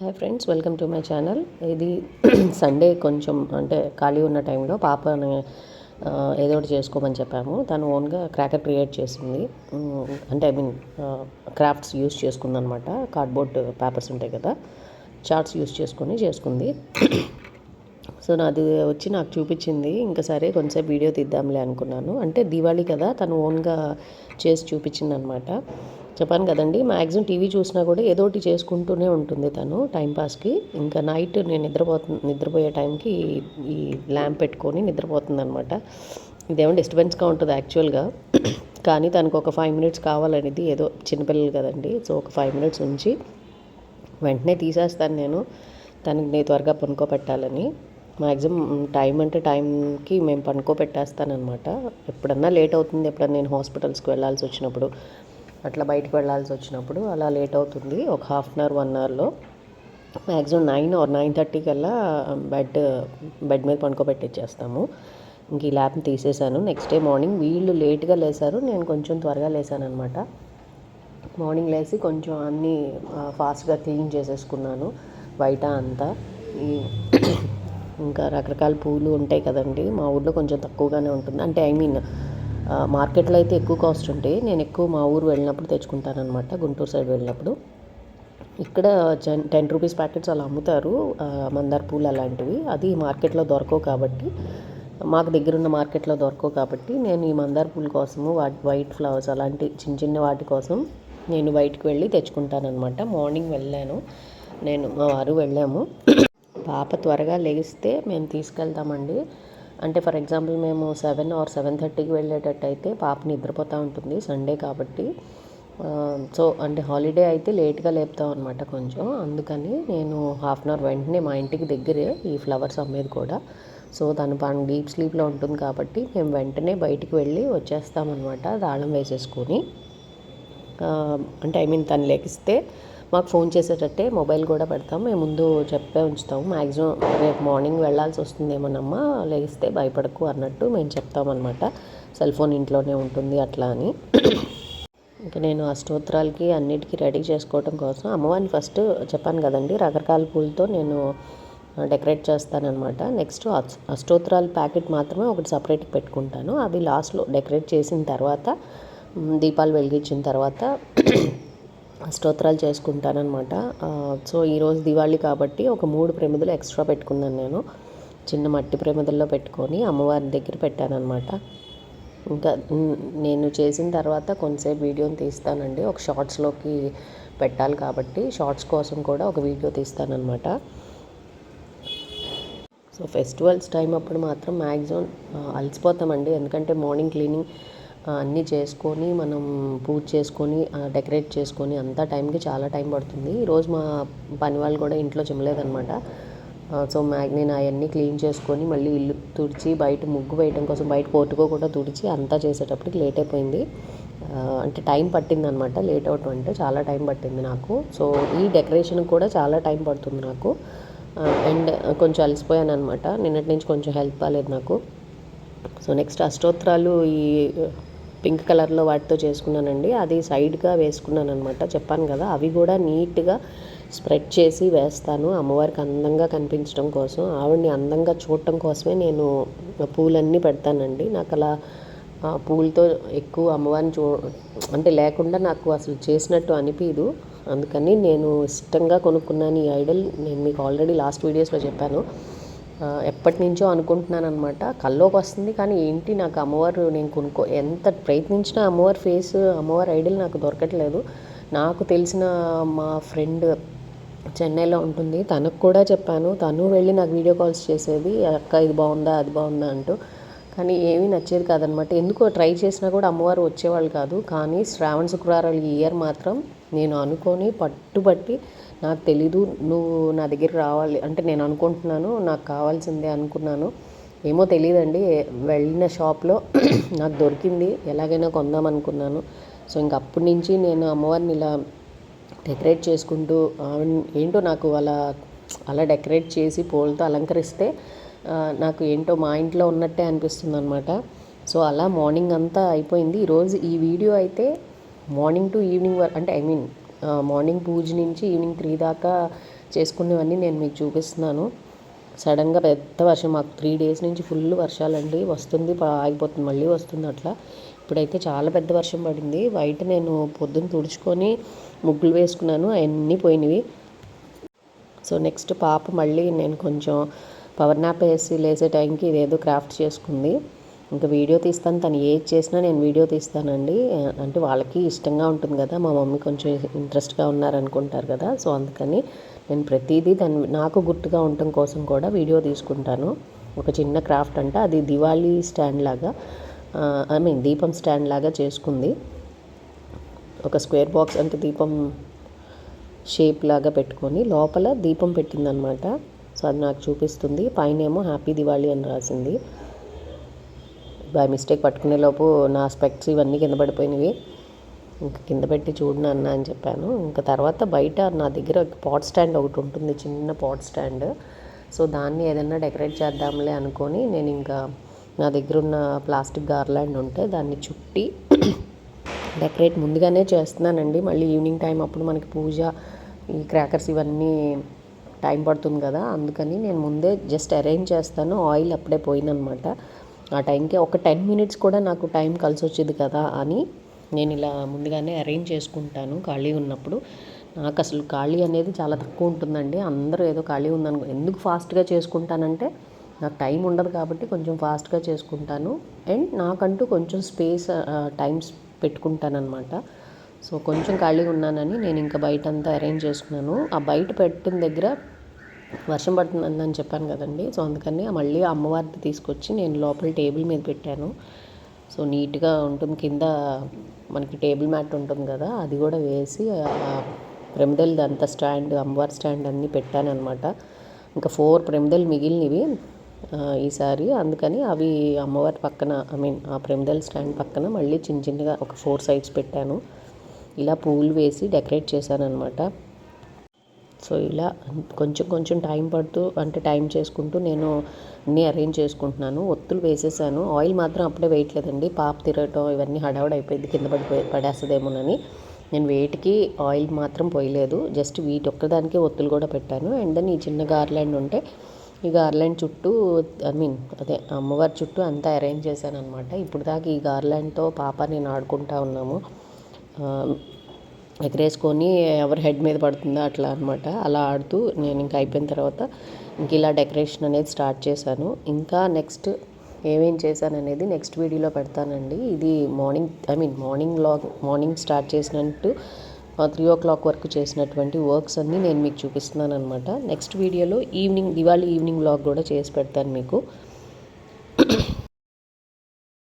Hi friends welcome to my channel ఇది Sunday కొంచెం అంటే ఖాళీ ఉన్న టైంలో పాపని ఏదో ఒకటి చేసుకోమని చెప్పాము. తను ఓన్గా క్రాకర్ క్రియేట్ చేసింది. అంటే ఐ మీన్ క్రాఫ్ట్స్ యూస్ చేసుకుందనమాట. కార్డ్బోర్డ్ పేపర్స్ ఉంటాయి కదా చార్ట్స్ యూస్ చేసుకొని చేసుకుంది. సో నాది వచ్చి నాకు చూపించింది. ఇంకా సరే కొంచెంసేపు వీడియో తీద్దాంలే అనుకున్నాను. అంటే దివాళీ కదా తను ఓన్గా చేసి చూపించింది అనమాట చెప్పాను కదండి మ్యాక్సిమం టీవీ చూసినా కూడా ఏదో ఒకటి చేసుకుంటూనే ఉంటుంది తను టైంపాస్కి ఇంకా నైట్ నేను నిద్రపోతు నిద్రపోయే టైంకి ఈ- ఈ ల్యాంప్ పెట్టుకొని నిద్రపోతుంది అనమాట ఇదేమో డిస్టర్బెన్స్గా ఉంటుంది యాక్చువల్గా. కానీ తనకు ఒక ఫైవ్ మినిట్స్ కావాలనేది ఏదో చిన్నపిల్లలు కదండి సో ఒక ఫైవ్ మినిట్స్ ఉంచి వెంటనే తీసేస్తాను నేను. తనకి నేను త్వరగా పనుకోబెట్టాలని. మ్యాక్సిమం టైం అంటే టైంకి మేము పనుకోబెట్టేస్తానమాట ఎప్పుడన్నా లేట్ అవుతుంది. ఎప్పుడన్నా నేను హాస్పిటల్స్కి వెళ్ళాల్సి వచ్చినప్పుడు అట్లా బయటకు వెళ్ళాల్సి వచ్చినప్పుడు అలా లేట్ అవుతుంది. ఒక హాఫ్ అన్ అవర్ వన్ అవర్లో. Maximum nine or nine thirty కల్లా బెడ్ బెడ్ మీద పనుకోబెట్టిచ్చేస్తాము. ఇంక ఈ ల్యాబ్ని తీసేశాను నెక్స్ట్ డే మార్నింగ్ వీళ్ళు లేట్గా లేసారు. నేను కొంచెం త్వరగా లేసాను అనమాట మార్నింగ్ లేసి కొంచెం అన్నీ ఫాస్ట్గా క్లీన్ చేసేసుకున్నాను. బయట అంతా ఈ ఇంకా రకరకాల పూలు ఉంటాయి కదండి. మా ఊర్లో కొంచెం తక్కువగానే ఉంటుంది. అంటే ఐ మీన్ మార్కెట్లో అయితే ఎక్కువ కాస్ట్ ఉంటాయి నేను ఎక్కువ మా ఊరు వెళ్ళినప్పుడు తెచ్చుకుంటానమాట గుంటూరు సైడ్ వెళ్ళినప్పుడు. ఇక్కడ టెన్ టెన్ రూపీస్ ప్యాకెట్స్ అలా అమ్ముతారు. మందార పూలు అలాంటివి. అది మార్కెట్లో దొరకవు కాబట్టి మాకు దగ్గరున్న మార్కెట్లో దొరకవు కాబట్టి నేను ఈ మందార పూల కోసము వాటి వైట్ ఫ్లవర్స్ అలాంటి చిన్న చిన్న వాటి కోసం నేను బయటకు వెళ్ళి తెచ్చుకుంటానమాట మార్నింగ్ వెళ్ళాను. నేను మా వారు వెళ్ళాము. పాప త్వరగా లేస్తే మేము తీసుకెళ్తామండి. అంటే ఫర్ ఎగ్జాంపుల్ మేము సెవెన్ ఆర్ సెవెన్ థర్టీకి వెళ్ళేటట్టు అయితే పాప నిద్రపోతూ ఉంటుంది సండే కాబట్టి. సో అంటే హాలిడే అయితే లేట్గా లేపుతాం అనమాట కొంచెం. అందుకని నేను హాఫ్ అన్ అవర్ వెంటనే మా ఇంటికి దగ్గరే ఈ ఫ్లవర్స్ అమ్మేది కూడా. సో తను పని డీప్ స్లీప్లో ఉంటుంది కాబట్టి మేము వెంటనే బయటికి వెళ్ళి వచ్చేస్తామన్నమాట తాళం వేసేసుకొని. అంటే ఐ మీన్ తను లెగిస్తే మాకు ఫోన్ చేసేటట్టే మొబైల్ కూడా పెడతాం. మేము ముందు చెప్పే ఉంచుతాం. మ్యాక్సిమం రేపు మార్నింగ్ వెళ్ళాల్సి వస్తుందేమోనమ్మా లేస్తే భయపడకు అన్నట్టు మేము చెప్తామన్నమాట. సెల్ ఫోన్ ఇంట్లోనే ఉంటుంది అట్లా అని. ఇంకా నేను ఆ స్తోత్రాలకి అన్నిటికీ రెడీ చేసుకోవడం కోసం అమ్మవారిని ఫస్ట్ చెప్పాను కదండి రకరకాల పూలతో నేను డెకరేట్ చేస్తానన్నమాట. నెక్స్ట్ అష్టోత్తరాల ప్యాకెట్ మాత్రమే ఒకటి సపరేట్గా పెట్టుకుంటాను. అవి లాస్ట్లో డెకరేట్ చేసిన తర్వాత దీపాలు వెలిగించిన తర్వాత స్తోత్రాలు చేసుకుంటానమాట సో ఈరోజు దివాళీ కాబట్టి ఒక మూడు ప్రమిదలు ఎక్స్ట్రా పెట్టుకున్నాను నేను. చిన్న మట్టి ప్రమిదల్లో పెట్టుకొని అమ్మవారి దగ్గర పెట్టానమాట ఇంకా నేను చేసిన తర్వాత కొంతసేపు వీడియోని తీస్తానండి. ఒక షార్ట్స్లోకి పెట్టాలి కాబట్టి షార్ట్స్ కోసం కూడా ఒక వీడియో తీస్తానమాట సో ఫెస్టివల్స్ టైం అప్పుడు మాత్రం మ్యాక్సిమం అలసిపోతామండి. ఎందుకంటే మార్నింగ్ క్లీనింగ్ అన్నీ చేసుకొని మనం పూజ చేసుకొని డెకరేట్ చేసుకొని అంతా టైంకి చాలా టైం పడుతుంది. ఈరోజు మా పని వాళ్ళు కూడా ఇంట్లో చిమ్మలేదనమాట సో మ్యాగ్ నేను అవన్నీ క్లీన్ చేసుకొని మళ్ళీ ఇల్లు తుడిచి బయట ముగ్గు వేయడం కోసం బయట పోర్టుకో కూడా తుడిచి అంతా చేసేటప్పటికి లేట్ అయిపోయింది. అంటే టైం పట్టింది అనమాట లేట్ అవటం అంటే చాలా టైం పట్టింది నాకు. సో ఈ డెకరేషన్ కూడా చాలా టైం పడుతుంది నాకు. అండ్ కొంచెం అలసిపోయాను అనమాట నిన్నటి నుంచి కొంచెం హెల్ప్ బాగాలేదు నాకు. సో నెక్స్ట్ అష్టోత్తరాలు ఈ పింక్ కలర్లో వాటితో చేసుకున్నానండి. అది సైడ్గా వేసుకున్నాను అనమాట చెప్పాను కదా. అవి కూడా నీట్గా స్ప్రెడ్ చేసి వేస్తాను. అమ్మవారికి అందంగా కనిపించడం కోసం ఆవిడని అందంగా చూడటం కోసమే నేను పూలన్నీ పెడతానండి. నాకు అలా పూలతో ఎక్కువ అమ్మవారిని చూ అంటే లేకుండా నాకు అసలు చేసినట్టు అనిపించదు అందుకని నేను ఇష్టంగా కొనుక్కున్నాను ఈ ఐడల్. నేను మీకు ఆల్రెడీ లాస్ట్ వీడియోస్లో చెప్పాను. ఎప్పటి నుంచో అనుకుంటున్నాను అనమాట కల్లోకి వస్తుంది కానీ ఏంటి నాకు అమ్మవారు నేను కొనుక్కో ఎంత ప్రయత్నించినా అమ్మవారి ఫేస్ అమ్మవారి ఐడల్ నాకు దొరకట్లేదు. నాకు తెలిసిన మా ఫ్రెండ్ చెన్నైలో ఉంటుంది. తనకు కూడా చెప్పాను తను వెళ్ళి నాకు వీడియో కాల్స్ చేసేది అక్క ఇది బాగుందా అది బాగుందా అంటూ. కానీ ఏమీ నచ్చేది కాదనమాట ఎందుకో ట్రై చేసినా కూడా అమ్మవారు వచ్చేవాళ్ళు కాదు. కానీ శ్రావణ శుక్రవారాలు ఈ ఇయర్ మాత్రం నేను అనుకొని పట్టుబట్టి నాకు తెలీదు నువ్వు నా దగ్గర రావాలి అంటే నేను అనుకుంటున్నాను నాకు కావాల్సిందే అనుకున్నాను. ఏమో తెలియదండి వెళ్ళిన షాప్లో నాకు దొరికింది ఎలాగైనా కొందాం అనుకున్నాను. సో ఇంక అప్పటి నుంచి నేను అమ్మవారిని ఇలా డెకరేట్ చేసుకుంటూ ఏంటో నాకు అలా అలా డెకరేట్ చేసి పూలతో అలంకరిస్తే నాకు ఏంటో మా ఇంట్లో ఉన్నట్టే అనిపిస్తుంది అనమాట సో అలా మార్నింగ్ అంతా అయిపోయింది. ఈరోజు ఈ వీడియో అయితే మార్నింగ్ టు ఈవినింగ్ వరకు అంటే ఐ మీన్ మార్నింగ్ పూజ నుంచి ఈవినింగ్ త్రీ దాకా చేసుకునేవన్నీ నేను మీకు చూపిస్తున్నాను. సడన్గా పెద్ద వర్షం మాకు త్రీ డేస్ నుంచి ఫుల్ వర్షాలండి. వస్తుంది ఆగిపోతుంది మళ్ళీ వస్తుంది అట్లా. ఇప్పుడైతే చాలా పెద్ద వర్షం పడింది. బయట నేను పొద్దున్న తుడుచుకొని ముగ్గులు వేసుకున్నాను అవన్నీ పోయినవి. సో నెక్స్ట్ పాప మళ్ళీ నేను కొంచెం పవర్ నాప్ వేసి లేసే టైంకి ఇదేదో క్రాఫ్ట్ చేసుకుంది. ఇంకా వీడియో తీస్తాను. తను ఏది చేసినా నేను వీడియో తీస్తానండి. అంటే వాళ్ళకి ఇష్టంగా ఉంటుంది కదా. మా మమ్మీ కొంచెం ఇంట్రెస్ట్గా ఉన్నారనుకుంటారు కదా. సో అందుకని నేను ప్రతిదీ దాన్ని నాకు గుర్తుగా ఉండటం కోసం కూడా వీడియో తీసుకుంటాను. ఒక చిన్న క్రాఫ్ట్ అంటే. అది దివాళీ స్టాండ్ లాగా ఐ మీన్ దీపం స్టాండ్ లాగా చేసుకుంది. ఒక స్క్వేర్ బాక్స్ అంటే దీపం షేప్ లాగా పెట్టుకొని లోపల దీపం పెట్టిందనమాట. సో అది నాకు చూపిస్తుంది. పైన ఏమో హ్యాపీ దివాళీ అని రాసింది. బై మిస్టేక్ పట్టుకునే లోపు నా స్పెక్ట్స్ ఇవన్నీ కింద పడిపోయినవి. ఇంకా కింద పెట్టి చూడు నాన్న అని చెప్పాను. ఇంకా తర్వాత బయట నా దగ్గర పాట్ స్టాండ్ ఒకటి ఉంటుంది చిన్న పాట్ స్టాండ్. సో దాన్ని ఏదైనా డెకరేట్ చేద్దాంలే అనుకొని నేను ఇంకా నా దగ్గర ఉన్న ప్లాస్టిక్ గార్లాండ్ ఉంటే దాన్ని చుట్టి డెకరేట్ ముందుగానే చేస్తున్నానండి. మళ్ళీ ఈవినింగ్ టైం అప్పుడు మనకి పూజ ఈ క్రాకర్స్ ఇవన్నీ టైం పడుతుంది కదా అందుకని నేను ముందే జస్ట్ అరేంజ్ చేస్తాను. ఆయిల్ అప్పుడే పోయిందనమాట. ఆ టైంకి ఒక టెన్ మినిట్స్ కూడా నాకు టైం కలిసి వచ్చేది కదా అని నేను ఇలా ముందుగానే అరేంజ్ చేసుకుంటాను ఖాళీ ఉన్నప్పుడు. నాకు అసలు ఖాళీ అనేది చాలా తక్కువ ఉంటుందండి. అందరూ ఏదో ఖాళీ ఉందనుకో ఎందుకు ఫాస్ట్గా చేసుకుంటానంటే నాకు టైం ఉండదు కాబట్టి కొంచెం ఫాస్ట్గా చేసుకుంటాను. అండ్ నాకంటూ కొంచెం స్పేస్ టైమ్స్ పెట్టుకుంటానమాట సో కొంచెం ఖాళీగా ఉన్నానని నేను ఇంకా బయట అంతా అరేంజ్ చేసుకున్నాను. ఆ బయట పెట్టిన దగ్గర వర్షం పడుతుందని చెప్పాను కదండి. సో అందుకని మళ్ళీ అమ్మవారిని తీసుకొచ్చి నేను లోపల టేబుల్ మీద పెట్టాను. సో నీట్గా ఉంటుంది. కింద మనకి టేబుల్ మ్యాట్ ఉంటుంది కదా అది కూడా వేసి ప్రమిదలది అంత స్టాండ్ అమ్మవారి స్టాండ్ అన్నీ పెట్టాను అనమాట ఇంకా ఫోర్ ప్రమిదలు మిగిలినవి ఈసారి. అందుకని అవి అమ్మవారి పక్కన ఐ మీన్ ఆ ప్రమిదల స్టాండ్ పక్కన మళ్ళీ చిన్న చిన్నగా ఒక ఫోర్ సైడ్స్ పెట్టాను. ఇలా పూలు వేసి డెకరేట్ చేశాను అనమాట సో ఇలా కొంచెం కొంచెం టైం పడుతూ అంటే టైం చేసుకుంటూ నేను అన్నీ అరేంజ్ చేసుకుంటున్నాను. ఒత్తులు వేసేసాను. ఆయిల్ మాత్రం అప్పుడే వేయట్లేదండి పాప తిరగటం ఇవన్నీ హడావుడైపోయింది అయిపోయింది. కింద పడిపోయి పడేస్తుందేమోనని. నేను వేటికి ఆయిల్ మాత్రం పోయలేదు. జస్ట్ వీటి ఒక్కదానికే ఒత్తులు కూడా పెట్టాను. అండ్ దెన్ ఈ చిన్న గార్లాండ్ ఉంటే ఈ గార్లాండ్ చుట్టూ ఐ మీన్ అదే అమ్మవారి చుట్టూ అంతా అరేంజ్ చేశాను అనమాట ఇప్పుడు దాకా ఈ గార్లాండ్తో పాప నేను ఆడుకుంటా ఉన్నాము. ఎగరేసుకొని ఎవరి హెడ్ మీద పడుతుందో అట్లా అనమాట అలా ఆడుతూ నేను ఇంకా అయిపోయిన తర్వాత ఇంక ఇలా డెకరేషన్ అనేది స్టార్ట్ చేశాను. ఇంకా నెక్స్ట్ ఏమేం చేశాను అనేది నెక్స్ట్ వీడియోలో పెడతానండి. ఇది morning I mean morning log morning start చేసినట్టు త్రీ ఓ క్లాక్ వరకు చేసినటువంటి వర్క్స్ అన్నీ నేను మీకు చూపిస్తున్నాను అనమాట నెక్స్ట్ వీడియోలో ఈవినింగ్ దివాళీ ఈవినింగ్ వ్లాగ్ కూడా చేసి పెడతాను మీకు.